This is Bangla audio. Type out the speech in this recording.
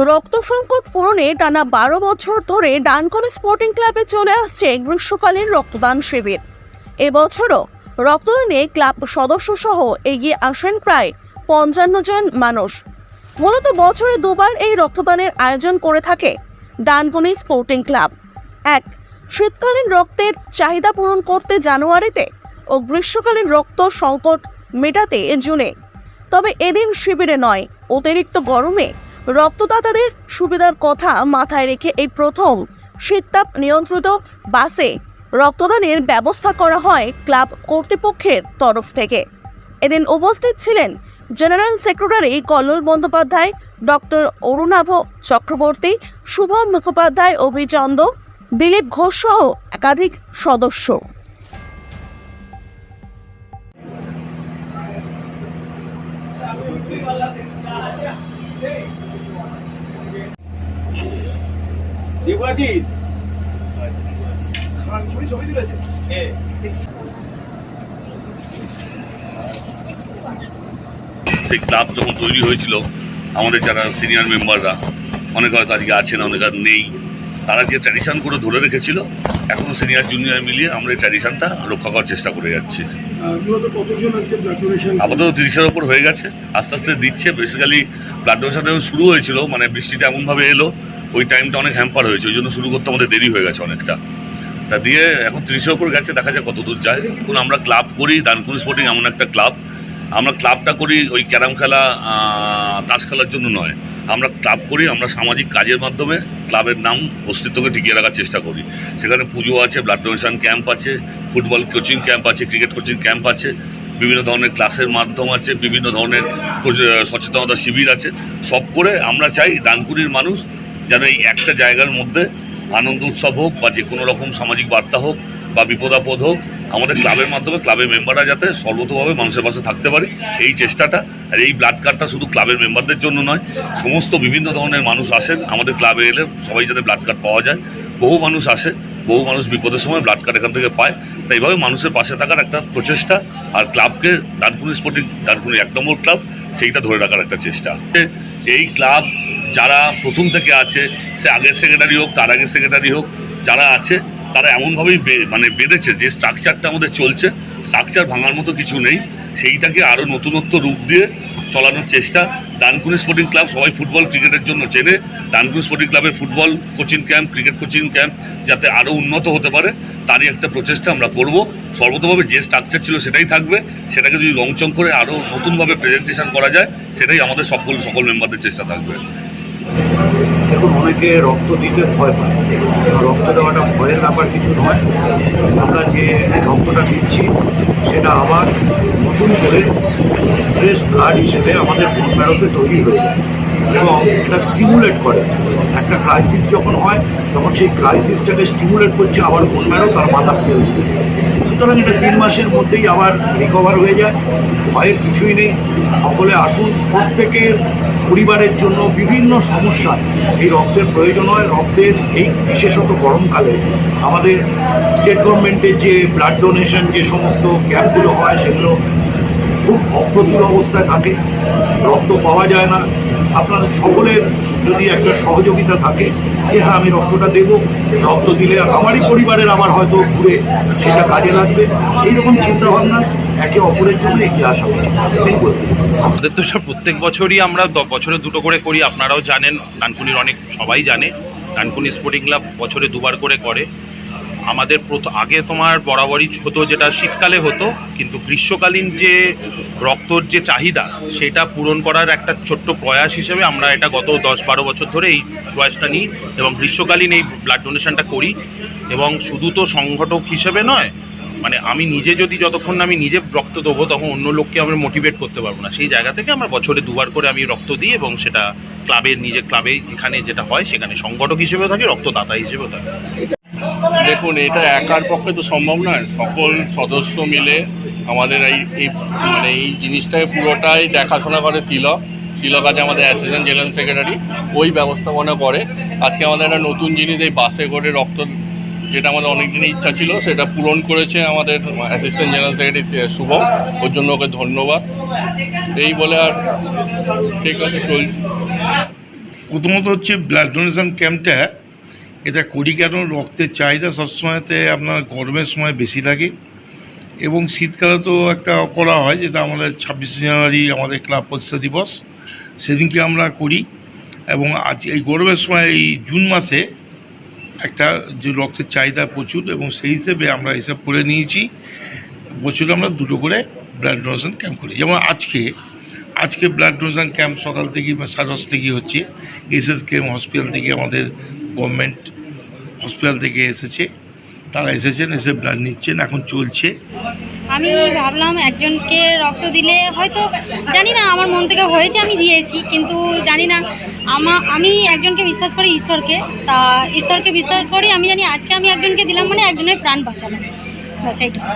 রক্ত সংকট পূরণে টানা বারো বছর ধরে ডানকন স্পোর্টিং ক্লাবে চলে আসছে গ্রীষ্মকালীন রক্তদান শিবির। এবছরও রক্তদানে ক্লাব সদস্য সহ এগিয়ে আসেন প্রায় পঞ্চান্ন জন মানুষ। মূলত বছরে দুবার এই রক্তদানের আয়োজন করে থাকে ডানকনি স্পোর্টিং ক্লাব। এক, শীতকালীন রক্তের চাহিদা পূরণ করতে জানুয়ারিতে ও গ্রীষ্মকালীন রক্ত সংকট মেটাতে জুনে। তবে এদিন শিবিরে নয়, অতিরিক্ত গরমে রক্তদাতাদের সুবিধার কথা মাথায় রেখে এই প্রথম শীততাপ নিয়ন্ত্রিত বাসে রক্তদানের ব্যবস্থা করা হয় ক্লাব কর্তৃপক্ষের তরফ থেকে। এদিন উপস্থিত ছিলেন general secretary Kallol Bandyopadhyay, doctor Arunava Chakraborty, Shubham Mukhopadhyay Abhichanda Dilip Ghosh সহ একাধিক সদস্য। ঠিক আছিস ছবি ছবি তুলেছে সেই ক্লাব যখন তৈরি হয়েছিল আমাদের যারা সিনিয়র মেম্বাররা অনেক হয়তো আজকে আছেন অনেক আর নেই তারা যে ট্র্যাডিশন করে ধরে রেখেছিল এখনও সিনিয়র জুনিয়র মিলিয়ে আমরা এই ট্র্যাডিশনটা রক্ষা করার চেষ্টা করে যাচ্ছি। মূলত কতজন আজকে ব্লাড ডোনেশন আপাতত তিরিশের ওপর হয়ে গেছে আস্তে আস্তে দিচ্ছে। বেসিক্যালি ব্লাড ডোনেশন শুরু হয়েছিল মানে বৃষ্টিটা এমনভাবে এলো ওই টাইমটা অনেক হ্যাম্পার হয়েছে, ওই জন্য শুরু করতে আমাদের দেরি হয়ে গেছে অনেকটা। তা দিয়ে এখন তিরিশের ওপর গেছে, দেখা যায় কত দূর যায়। এখন আমরা ক্লাব করি দানকুনি স্পোর্টিং এমন একটা ক্লাব আমরা ক্লাবটা করি ওই ক্যারাম খেলা তাস খেলার জন্য নয়। আমরা ক্লাব করি, আমরা সামাজিক কাজের মাধ্যমে ক্লাবের নাম অস্তিত্বকে টিকিয়ে রাখার চেষ্টা করি। সেখানে পুজো আছে ব্লাড ডোনেশন ক্যাম্প আছে ফুটবল কোচিং ক্যাম্প আছে ক্রিকেট কোচিং ক্যাম্প আছে, বিভিন্ন ধরনের ক্লাসের মাধ্যম আছে, বিভিন্ন ধরনের সচেতনতা শিবির আছে। সব করে আমরা চাই ডানকুনির মানুষ যেন এই একটা জায়গার মধ্যে আনন্দ উৎসব হোক বা যে কোনো রকম সামাজিক বার্তা হোক বা বিপদাপদ হোক, আমাদের ক্লাবের মাধ্যমে ক্লাবের মেম্বাররা যাতে সর্বতভাবে মানুষের পাশে থাকতে পারে, এই চেষ্টাটা আর এই ব্লাড কার্ডটা শুধু ক্লাবের মেম্বারদের জন্য নয়, সমস্ত বিভিন্ন ধরনের মানুষ আসেন, আমাদের ক্লাবে এলে সবাই যাতে ব্লাড কার্ড পাওয়া যায়। বহু মানুষ আসে, বহু মানুষ বিপদের সময় ব্লাড কার্ড এখান থেকে পায়। তাই এইভাবে মানুষের পাশে থাকার একটা প্রচেষ্টা আর ক্লাবকে ডানকুনি স্পোর্টিং ডানকুনি এক নম্বর ক্লাব, সেইটা ধরে রাখার একটা চেষ্টা। এই ক্লাব যারা প্রথম থেকে আছে, সে আগের সেক্রেটারি হোক, তার আগের সেক্রেটারি হোক, যারা আছে, তারা এমনভাবেই মানে বেঁধেছে যে স্ট্রাকচারটা আমাদের চলছে স্ট্রাকচার ভাঙার মতো কিছু নেই। সেইটাকে আরও নতুনত্ব রূপ দিয়ে চলানোর চেষ্টা। ডানকুনি স্পোর্টিং ক্লাব সবাই ফুটবল ক্রিকেটের জন্য চেনে। ডানকুনি স্পোর্টিং ক্লাবের football coaching camp cricket coaching camp যাতে আরও উন্নত হতে পারে, তারই একটা প্রচেষ্টা আমরা করব। সর্বতভাবে যে স্ট্রাকচার ছিল সেটাই থাকবে। সেটাকে যদি রংচং করে আরও নতুনভাবে প্রেজেন্টেশন করা যায়, সেটাই আমাদের সকল সকল মেম্বারদের চেষ্টা থাকবে। দেখুন, অনেকে রক্ত দিতে ভয় পায়। রক্ত দেওয়াটা ভয়ের ব্যাপার কিছু নয়। আমরা যে রক্তটা দিচ্ছি, সেটা আবার নতুন করে ফ্রেশ ব্লাড হিসেবে আমাদের ম্যারোতে তৈরি হয়ে যায়। এবং এটা স্টিমুলেট করে। একটা ক্রাইসিস যখন হয়, তখন সেই ক্রাইসিসটাকে স্টিমুলেট করছে আবার বোন ম্যারো তার মাথার সেল সুতরাং এটা তিন মাসের মধ্যেই আবার রিকভার হয়ে যায়, ভয়ের কিছুই নেই। সকলে আসুন, প্রত্যেকের পরিবারের জন্য বিভিন্ন সমস্যা। এই রক্তের প্রয়োজন হয়, রক্তের এই বিশেষত গরমকালে। আমাদের স্টেট গভর্নমেন্টের যে ব্লাড ডোনেশন যে সমস্ত ক্যাম্পগুলো হয়, সেগুলো খুব অপ্রচুর অবস্থায় থাকে। রক্ত পাওয়া যায় না। আপনাদের সকলের যদি একটা সহযোগিতা থাকে, যে হ্যাঁ আমি রক্তটা দেব, রক্ত দিলে আমারই পরিবারের আমার হয়তো ঘুরে সেটা কাজে লাগবে। এইরকম চিন্তাভাবনা একে অপরের জন্য এগিয়ে আসা উচিত আমাদের তো এটা প্রত্যেক বছরই আমরা বছরে দুটো করে করি, আপনারাও জানেন ডানকুনির অনেক সবাই জানে ডানকুনি স্পোর্টিং ক্লাব বছরে দুবার করে করে। আমাদের আগে তোমার বরাবরই হতো যেটা শীতকালে হতো, কিন্তু গ্রীষ্মকালীন যে রক্তর যে চাহিদা, সেটা পূরণ করার একটা ছোট্ট প্রয়াস হিসেবে আমরা এটা গত দশ বারো বছর ধরে এই প্রয়াসটা নিই এবং গ্রীষ্মকালীন এই ব্লাড ডোনেশনটা করি। এবং শুধু তো সংগঠক হিসেবে নয় মানে আমি নিজে যদি যতক্ষণ আমি নিজে রক্ত দেবো, তখন অন্য লোককে আমরা মোটিভেট করতে পারব না। সেই জায়গা থেকে আমরা বছরে দুবার করে আমি রক্ত দিই এবং সেটা ক্লাবের নিজের ক্লাবে এখানে যেটা হয়, সেখানে সংগঠক হিসেবেও থাকে, রক্তদাতা হিসেবেও থাকি। দেখুন, এটা একার পক্ষে তো সম্ভব নয়। সকল সদস্য মিলে আমাদের এই এই মানে এই জিনিসটাকে পুরোটাই দেখাশোনা করে তিলক। তিলক আছে আমাদের অ্যাসিস্ট্যান্ট জেনারেল সেক্রেটারি, ওই ব্যবস্থাপনা করে। আজকে আমাদের একটা নতুন জিনিস, এই বাসে করে রক্ত, যেটা আমাদের অনেক দিনের ইচ্ছা ছিল, সেটা পূরণ করেছে আমাদের অ্যাসিস্ট্যান্ট জেনারেল সেক্রেটারি শুভ। ওর জন্য ওকে ধন্যবাদ। এই বলে আর ঠিক আছে, চলছে। প্রথমত হচ্ছে ব্লাড ডোনেশন ক্যাম্পটা এটা করি কেন? রক্তের চাহিদা সবসময়তে আপনার গরমের সময় বেশি লাগে। এবং শীতকালে তো একটা করা হয় যেটা আমাদের ছাব্বিশে জানুয়ারি আমাদের ক্লাব প্রতিষ্ঠা দিবস। সেদিনকে আমরা করি এবং আজ এই গরমের সময় এই জুন মাসে একটা যে রক্তের চাহিদা প্রচুর এবং সেই হিসেবে আমরা হিসাব করে নিয়েছি। বছরে আমরা দুটো করে ব্লাড ডোনেশন ক্যাম্প করি। যেমন আজকে আজকে ব্লাড ডোনেশন ক্যাম্প সকাল থেকে সাড়ে দশ থেকে হচ্ছে। এসএস কেম হসপিটাল থেকে আমাদের গভর্নমেন্ট হসপিটাল থেকে এসেছে। তারা এসেছেন, এসে ব্লাড নিচ্ছেন, এখন চলছে। আমি ভাবলাম একজনকে রক্ত দিলে হয়তো, জানি না, আমার মন থেকে হয়েছে আমি দিয়েছি, কিন্তু জানি না, আমা, আমি একজনকে বিশ্বাস করি ঈশ্বরকে। তা ঈশ্বরকে বিশ্বাস করি আমি জানি আজকে আমি একজনকে দিলাম মানে একজনের প্রাণ বাঁচালাম। এইটুকু।